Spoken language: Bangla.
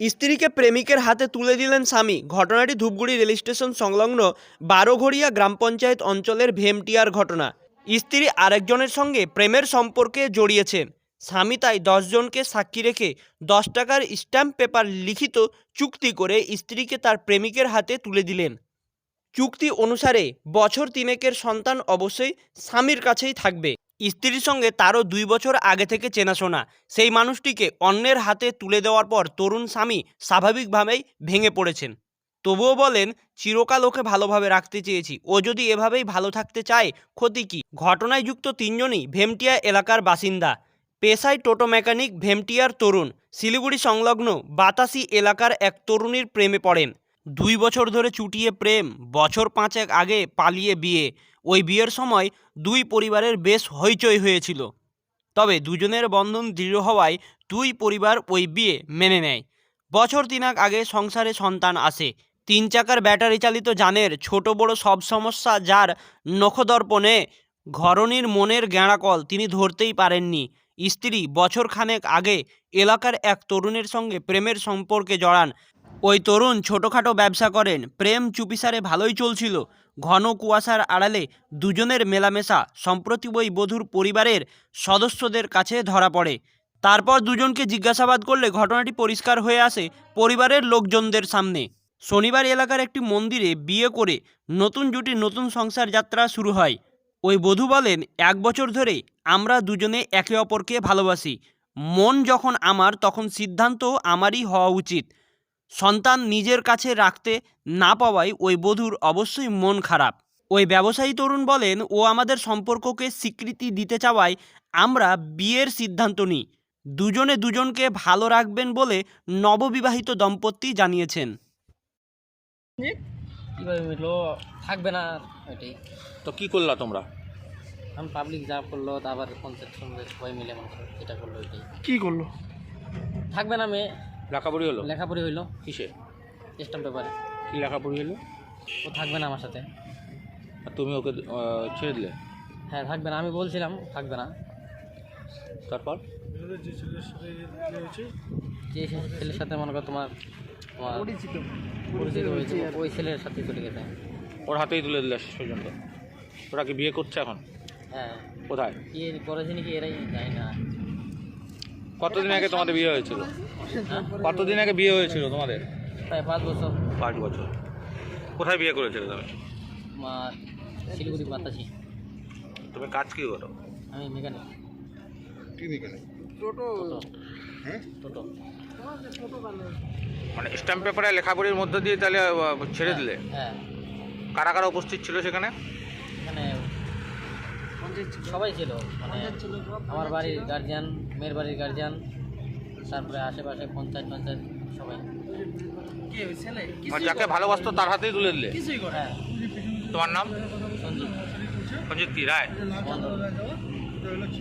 স্ত্রীকে প্রেমিকের হাতে তুলে দিলেন স্বামী। ঘটনাটি ধূপগুড়ি রেল স্টেশন সংলগ্ন বারোঘড়িয়া গ্রাম পঞ্চায়েত অঞ্চলের ভেমটিয়ার ঘটনা। স্ত্রী আরেকজনের সঙ্গে প্রেমের সম্পর্কে জড়িয়েছেন স্বামী তাই দশজনকে সাক্ষী রেখে দশ টাকার স্ট্যাম্প পেপার লিখিত চুক্তি করে স্ত্রীকে তার প্রেমিকের হাতে তুলে দিলেন। চুক্তি অনুসারে বছর তিনেকের সন্তান অবশ্যই স্বামীর কাছেই থাকবে। স্ত্রীর সঙ্গে তারও দুই বছর আগে থেকে চেনাশোনা। সেই মানুষটিকে অন্যের হাতে তুলে দেওয়ার পর তরুণ স্বামী স্বাভাবিকভাবেই ভেঙে পড়েছেন। তবুও বলেন, চিরকাল ওকে ভালোভাবে রাখতে চেয়েছি। ও যদি এভাবেই ভালো থাকতে চায়, ক্ষতি কি? ঘটনায় যুক্ত তিনজনই ভেমটিয়া এলাকার বাসিন্দা। পেশায় টোটো মেকানিক ভেমটিয়ার তরুণ। শিলিগুড়ি সংলগ্ন বাতাসি এলাকার এক তরুণীর প্রেমে পড়েন। দুই বছর ধরে চুটিয়ে প্রেম, বছর পাঁচেক আগে পালিয়ে বিয়ে। ওই বিয়ের সময় দুই পরিবারের বেশ হইচই হয়েছিল। তবে দুজনের বন্ধন দৃঢ় হওয়ায় দুই পরিবার ওই বিয়ে মেনে নেয়। বছর তিনাক আগে সংসারে সন্তান আসে। তিন চাকার ব্যাটারি চালিত যানের ছোট বড় সব সমস্যা যার নখদর্পণে ঘরণীর মনের গেঁড়াকল তিনি ধরতেই পারেননি। স্ত্রী বছর খানেক আগে এলাকার এক তরুণের সঙ্গে প্রেমের সম্পর্কে জড়ান। ওই তরুণ ছোটোখাটো ব্যবসা করেন। প্রেম চুপিসারে ভালোই চলছিল। ঘন কুয়াশার আড়ালে দুজনের মেলামেশা, সম্প্রতি ওই বধূর পরিবারের সদস্যদের কাছে ধরা পড়ে। তারপর দুজনকে জিজ্ঞাসাবাদ করলে ঘটনাটি পরিষ্কার হয়ে আসে পরিবারের লোকজনদের সামনে। শনিবার এলাকার একটি মন্দিরে বিয়ে করে নতুন জুটির নতুন সংসার যাত্রা শুরু হয়। ওই বধূ বলেন, এক বছর ধরে আমরা দুজনে একে অপরকে ভালোবাসি। মন যখন আমার, তখন সিদ্ধান্ত আমারই হওয়া উচিত। সন্তান নিজের কাছে রাখতে না পাওয়ায় ওই বধূর অবশ্যই মন খারাপ। ওই ব্যবসায়ী তরুণ বলেন ও আমাদের সম্পর্ককে স্বীকৃতি দিতে চাওয়ায় আমরা বিয়ের সিদ্ধান্ত নিই। দুজনে দুজনকে ভালো রাখবেন বলে নববিবাহিত দম্পতি জানিয়েছেন। কীভাবে মিটলো? থাকবে না এটাই। তো কি করলা তোমরা? এখন পাবলিক যা করল তারপর পঞ্চায়েত সবাই মিলে মনে করো যেটা করল এটাই। কি করল? থাকবে না মেয়ে। লেখাপড়ি হলো? লেখাপড়ি হইল। কিসে স্ট্যাম্প পেপারে। কি লেখাপড়ি হলো ও থাকবে না আমার সাথে। আর তুমি ওকে আহ, ছেড়ে দিলে? হ্যাঁ থাকবে না। আমি বলছিলাম থাকবে না। তারপর? যে ছেলের সাথে মনে করো তোমার তোমার পরিচিত। হয়েছে ওই ছেলের সাথে চলে গেছে। ওর হাতেই তুলে দিলে শেষ পর্যন্ত। ওরা কি বিয়ে করছে এখন? হ্যাঁ। কোথায়? কি করেছে নাকি এরাই জানি না। কতদিন আগে তোমাদের বিয়ে হয়েছিল? হ্যাঁ কতদিন আগে বিয়ে হয়েছিল তোমাদের? প্রায় পাঁচ বছর। পাঁচ বছর। কোথায় বিয়ে করেছিলে তুমি? তোমার শিলিগুড়ি বাতাসি। তুমি কাজ কি করো? আমি মেকানিক। টোটো। টোটো। মানে স্ট্যাম্প পেপারে লেখাপড়ির মধ্য দিয়ে তাহলে ছেড়ে দিলে? হ্যাঁ। কারা কারা উপস্থিত ছিল সেখানে? এখানে সবাই ছিল মানে আমার বাড়ির গার্জিয়ান মেয়ের বাড়ির গার্জিয়ান তারপরে আশেপাশে পঞ্চায়েত পঞ্চায়েত সবাই। যাকে ভালোবাসতো তার হাতেই তুলে দিলে। হ্যাঁ। তোমার নাম? সঞ্জিত। সঞ্জিত কি রায়?